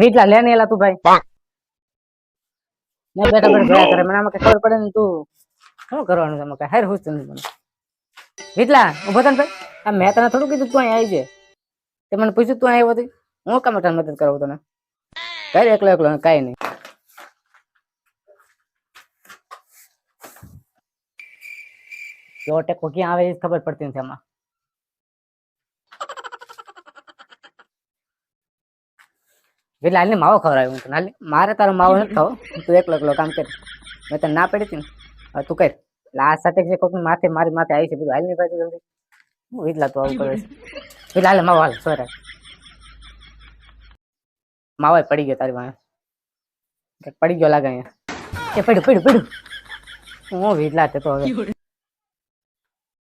વીટલા લે ને એલા તું ભાઈ. મેં બેટા બેઠા જોયા કરે. મને આમાં ખબર પડે ને તું શું કરવાનું છે? કઈ હાર હુસ નથી મને. વીટલા ઊભો થા ને ભાઈ. આ મેં તને થોડું કીધું તું અહીં આવી જાય. તે મને પૂછ્યું તું અહીં આવ્યો હતી હું કામ તને મદદ કરું તને? કઈ એકલો એકલો કાંઈ નહીં. કેવો ટેકો ક્યાં આવે એ ખબર પડતી નથી આમાં. એટલે હાલને માવો ખવડાવ્યો. હું હાલ મારે તારો માવો નથી ખાવો. તું એકલો એકલો કામ કર. મેં તને ના પડી હતી ને. તું કર. આ સાથે જે કોઈક માથે, મારી માથે આવી છે બધું. હાલની પાછું જલ્દી. હું એટલા તું આવું કરે છે. એટલે હાલે માવો હાલ, સોરા. માવો પડી ગયો તારી પાસે પડી ગયો લાગે અહીંયા. એ પડ્યું પડ્યું પડ્યું હું વીટલા તે તો હવે.